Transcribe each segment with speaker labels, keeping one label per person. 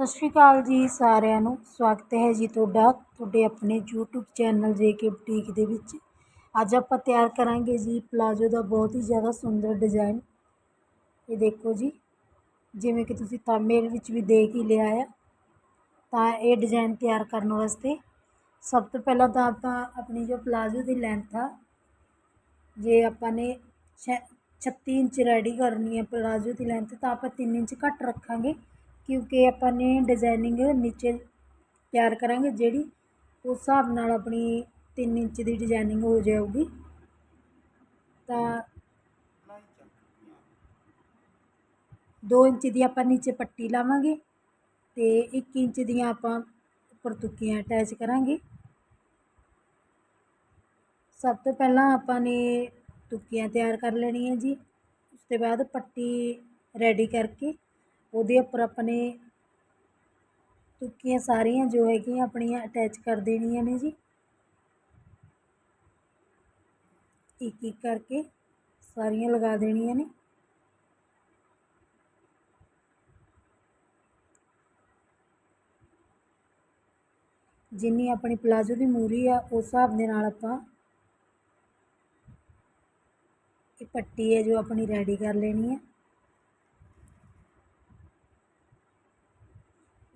Speaker 1: ਸਤਿ ਸ਼੍ਰੀ ਅਕਾਲ ਜੀ ਸਾਰਿਆਂ ਨੂੰ। ਸਵਾਗਤ ਹੈ ਜੀ ਤੁਹਾਡਾ, ਤੁਹਾਡੇ ਆਪਣੇ YouTube ਚੈਨਲ ਕੇ ਬੁਟੀਕ ਦੇ ਵਿੱਚ। ਅੱਜ ਆਪਾਂ ਤਿਆਰ ਕਰਾਂਗੇ ਜੀ ਪਲਾਜੋ ਦਾ ਬਹੁਤ ਹੀ ਜ਼ਿਆਦਾ ਸੁੰਦਰ ਡਿਜ਼ਾਈਨ। ਇਹ ਦੇਖੋ ਜੀ, ਜਿਵੇਂ ਕਿ ਤੁਸੀਂ ਥੰਬਨੇਲ ਵਿੱਚ ਵੀ ਦੇਖ ਹੀ ਲਿਆ ਆ। ਤਾਂ ਇਹ ਡਿਜ਼ਾਈਨ ਤਿਆਰ ਕਰਨ ਵਾਸਤੇ ਸਭ ਤੋਂ ਪਹਿਲਾਂ ਤਾਂ ਆਪਾਂ ਆਪਣੀ ਜੋ ਪਲਾਜੋ ਦੀ ਲੈਂਥ ਆ, ਜੇ ਆਪਾਂ ਨੇ ਛ 36 ਇੰਚ ਰੈਡੀ ਕਰਨੀ ਹੈ ਪਲਾਜੋ ਦੀ ਲੈਂਥ ਤਾਂ ਆਪਾਂ 3 ਇੰਚ ਘੱਟ ਰੱਖਾਂਗੇ। ਕਿਉਂਕਿ ਆਪਾਂ ਨੇ ਡਿਜ਼ਾਇਨਿੰਗ ਨੀਚੇ ਤਿਆਰ ਕਰਾਂਗੇ, ਜਿਹੜੀ ਉਸ ਹਿਸਾਬ ਨਾਲ ਆਪਣੀ ਤਿੰਨ ਇੰਚ ਦੀ ਡਿਜ਼ਾਇਨਿੰਗ ਹੋ ਜਾਊਗੀ। ਤਾਂ 2 ਇੰਚ ਦੀ ਆਪਾਂ ਨੀਚੇ ਪੱਟੀ ਲਾਵਾਂਗੇ ਤੇ 1 ਇੰਚ ਦੀਆਂ ਆਪਾਂ ਉੱਪਰ ਤੁੱਕੀਆਂ ਅਟੈਚ ਕਰਾਂਗੇ। ਸਭ ਤੋਂ ਪਹਿਲਾਂ ਆਪਾਂ ਨੇ ਤੁੱਕੀਆਂ ਤਿਆਰ ਕਰ ਲੈਣੀਆਂ ਜੀ, ਉਸ ਤੋਂ ਬਾਅਦ ਪੱਟੀ ਰੈਡੀ ਕਰਕੇ ਉਹਦੇ ਉੱਪਰ ਆਪਣੇ ਤੁੱਕੀਆਂ ਸਾਰੀਆਂ ਜੋ ਹੈਗੀਆਂ ਆਪਣੀਆਂ ਅਟੈਚ ਕਰ ਦੇਣੀਆਂ ਨੇ ਜੀ। ਇੱਕ ਇੱਕ ਕਰਕੇ ਸਾਰੀਆਂ ਲਗਾ ਦੇਣੀਆਂ ਨੇ। ਜਿੰਨੀ ਆਪਣੀ ਪਲਾਜ਼ੋ ਦੀ ਮੂਰੀ ਆ, ਉਸ ਹਿਸਾਬ ਦੇ ਨਾਲ ਆਪਾਂ ਇਹ ਪੱਟੀ ਹੈ ਜੋ ਆਪਣੀ ਰੈਡੀ ਕਰ ਲੈਣੀ ਹੈ।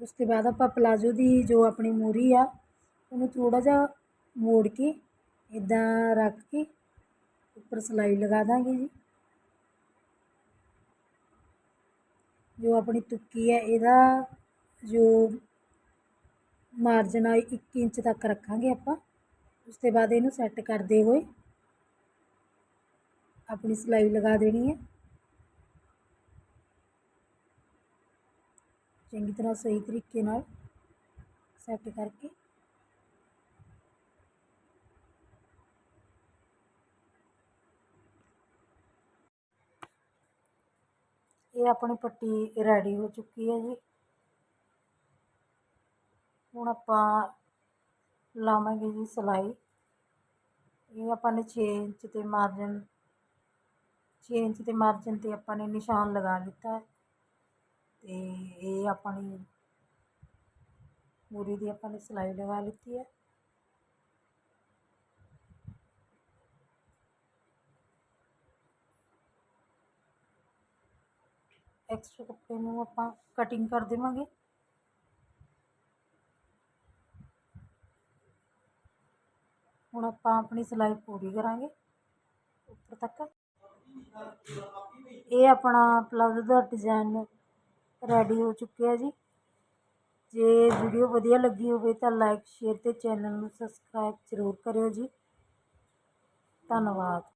Speaker 1: ਉਸ ਤੋਂ ਬਾਅਦ ਆਪਾਂ ਪਲਾਜ਼ੋ ਦੀ ਜੋ ਆਪਣੀ ਮੂਰੀ ਆ, ਉਹਨੂੰ ਥੋੜ੍ਹਾ ਜਿਹਾ ਮੋੜ ਕੇ ਇੱਦਾਂ ਰੱਖ ਕੇ ਉੱਪਰ ਸਿਲਾਈ ਲਗਾ ਦਾਂਗੇ ਜੀ। ਜੋ ਆਪਣੀ ਤੁੱਕੀ ਹੈ ਇਹਦਾ ਜੋ ਮਾਰਜਨ ਆ 1 ਇੰਚ ਤੱਕ ਰੱਖਾਂਗੇ ਆਪਾਂ। ਉਸ ਤੋਂ ਬਾਅਦ ਇਹਨੂੰ ਸੈੱਟ ਕਰਦੇ ਹੋਏ ਆਪਣੀ ਸਿਲਾਈ ਲਗਾ ਦੇਣੀ ਹੈ ਚੰਗੀ ਤਰ੍ਹਾਂ ਸਹੀ ਤਰੀਕੇ ਨਾਲ ਸੈੱਟ ਕਰਕੇ ਇਹ ਆਪਣੀ ਪੱਟੀ ਰੈਡੀ ਹੋ ਚੁੱਕੀ ਹੈ ਜੀ। ਹੁਣ ਆਪਾਂ ਲਾਵਾਂਗੇ ਜੀ ਸਲਾਈ। ਇਹ ਆਪਾਂ ਨੇ 6 ਇੰਚ ਤੇ ਮਾਰਜਨ 6 ਇੰਚ ਦੇ ਮਾਰਜਨ ਤੇ ਆਪਾਂ ਨੇ ਨਿਸ਼ਾਨ ਲਗਾ ਦਿੱਤਾ ਤੇ ਇਹ ਆਪਣੀ ਮੂਰੀ ਦੀ ਆਪਾਂ ਨੇ ਸਲਾਈ ਲਗਾ ਲਿੱਤੀ ਹੈ। ਐਕਸਟਰਾ ਕੱਪੜੇ ਨੂੰ ਆਪਾਂ ਕਟਿੰਗ ਕਰ ਦੇਵਾਂਗੇ। ਹੁਣ ਆਪਾਂ ਆਪਣੀ ਸਿਲਾਈ ਪੂਰੀ ਕਰਾਂਗੇ ਉੱਪਰ ਤੱਕ। ਇਹ ਆਪਣਾ ਪਲਾਜ਼ੋ ਦਾ ਡਿਜ਼ਾਈਨ ਰੈਡੀ ਹੋ ਚੁੱਕਿਆ ਜੀ। ਜੇ ਵੀਡੀਓ ਵਧੀਆ ਲੱਗੀ ਹੋਵੇ ਤਾਂ ਲਾਈਕ ਸ਼ੇਅਰ ਤੇ ਚੈਨਲ ਨੂੰ ਸਬਸਕ੍ਰਾਈਬ ਜ਼ਰੂਰ ਕਰਿਓ ਜੀ। ਧੰਨਵਾਦ।